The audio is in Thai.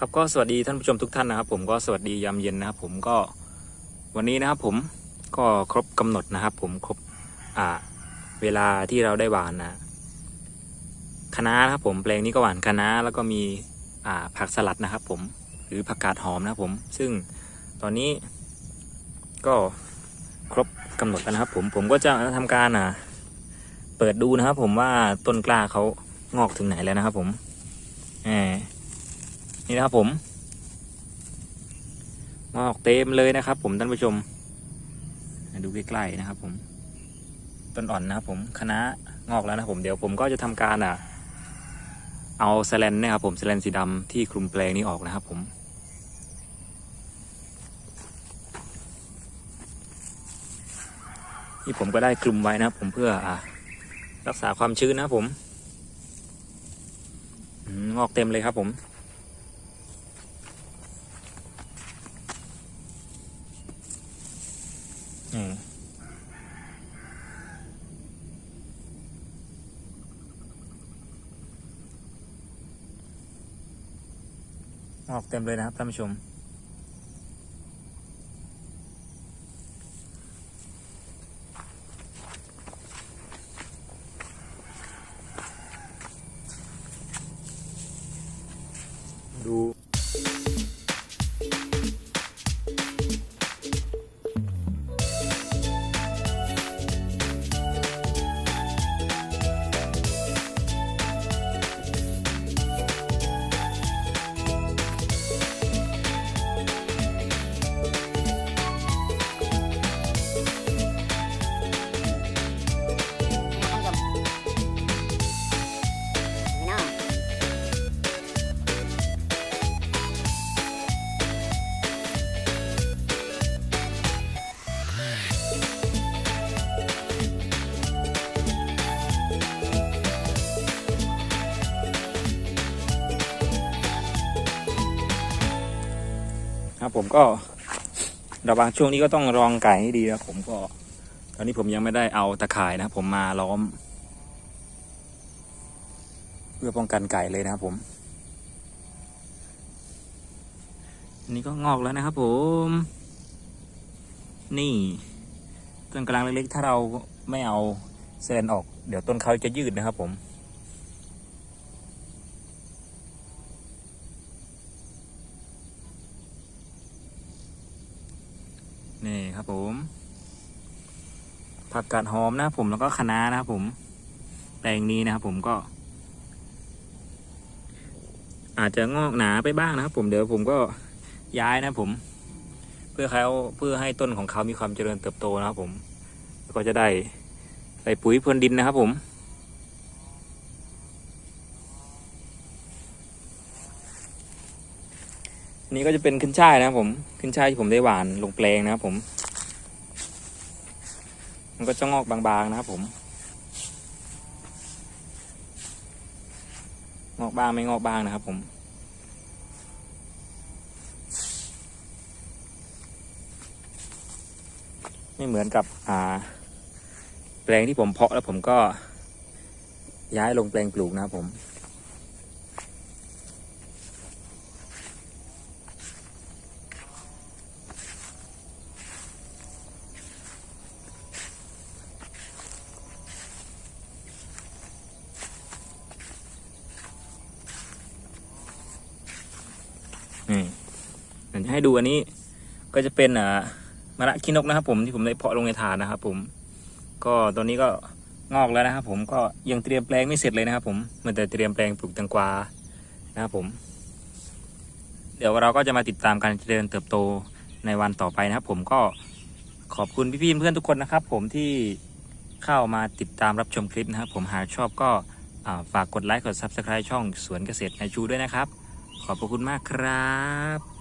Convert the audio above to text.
ครับก็สวัสดีท่านผู้ชมทุกท่านนะครับ ผมก็สวัสดียามเย็นนะครับ ผมก็วันนี้นะครับผมก็ครบกำหนดนะครับ ผมครบอ่าเวลาที่เราได้หวานนะคะน้านะครับผมแปลงนี้ก็หวานคะน้าแล้วก็มีอ่าผักสลัดนะครับ ผมหรือผักกาดหอมนะครับผม ซึ่งตอนนี้ก็ครบกำหนดแล้วนะครับ ผมผมก็จะทำการอ่าเปิดดูนะครับ ผมว่าต้นกล้าเขางอกถึงไหนแล้วนะครับ ผมแหม นี่นะครับผมงอกเต็มเลยนะครับ ผมท่านผู้ชม ดูใกล้ๆนะครับ ผม ต้นอ่อนนะครับผมคณะงอกแล้วนะผมเดี๋ยวผมก็จะทำการอะ เอาแสแลนนะครับผมแสแลนสีดำที่คลุมแปลงนี้ออกนะครับ ผมที่ผมก็ได้คลุมไว้นะครับผมเพื่ออะรักษาความชื้นนะครับผมงอกเต็มเลยครับผม อืม ออกเต็มเลยนะครับท่านผู้ชม ครับ ผมก็ระหว่างช่วงนี้ก็ต้องรองไก่ให้ดีนะครับผมก็ ตอนนี้ผมยังไม่ได้เอาตะข่ายนะครับผมมาล้อม เพื่อป้องกันไก่เลยนะครับผมอันนี้ก็งอกแล้วนะครับ ผม นี่ต้นกลางเล็กๆถ้าเราไม่เอาเซนออก เดี๋ยวต้นเขาจะยืดนะครับผม นี่ครับผม ผักกาดหอมนะครับผมแล้วก็คะน้านะครับผม แปลงนี้นะครับผมก็ อาจจะงอกหนาไปบ้างนะครับผมเดี๋ยวผมก็ย้ายนะผม เพื่อเขาเพื่อให้ต้นของเขามีความเจริญเติบโตนะครับผม ก็จะได้ใส่ปุ๋ยพรวนดินนะครับผม นี่ก็จะเป็นขึ้นช่ายนะครับผมขึ้นช่ายที่ผมได้หวานลงแปลงนะครับผม มันก็จะงอกบางๆนะครับผม งอกบางไม่งอกบางนะครับผมไม่เหมือนกับอ่า แปลงที่ผมเพาะแล้วผมก็ย้ายลงแปลงปลูกนะครับผม นี่เดี๋ยวจะให้ดูอันนี้ก็จะเป็นอ่ามะระขี้นกนะครับ ผมที่ผมได้เพาะลงในถาดนะครับ ผม ก็ตอนนี้ก็งอกแล้วนะครับ ผมก็ยังเตรียมแปลงไม่เสร็จเลยนะครับ ผมมันแต่เตรียมแปลงปลูกแตงกวานะครับผม เดี๋ยวเราก็จะมาติดตามการเจริญเติบโตในวันต่อไปนะครับ ผมก็ขอบคุณพี่ๆเพื่อนทุกคนนะครับ ผมที่เข้ามาติดตามรับชมคลิปนะครับ ผมหากชอบก็ฝากกดไลค์กด Subscribe ช่องสวนเกษตรนายชูด้วยนะครับ ขอบพระคุณมากครับ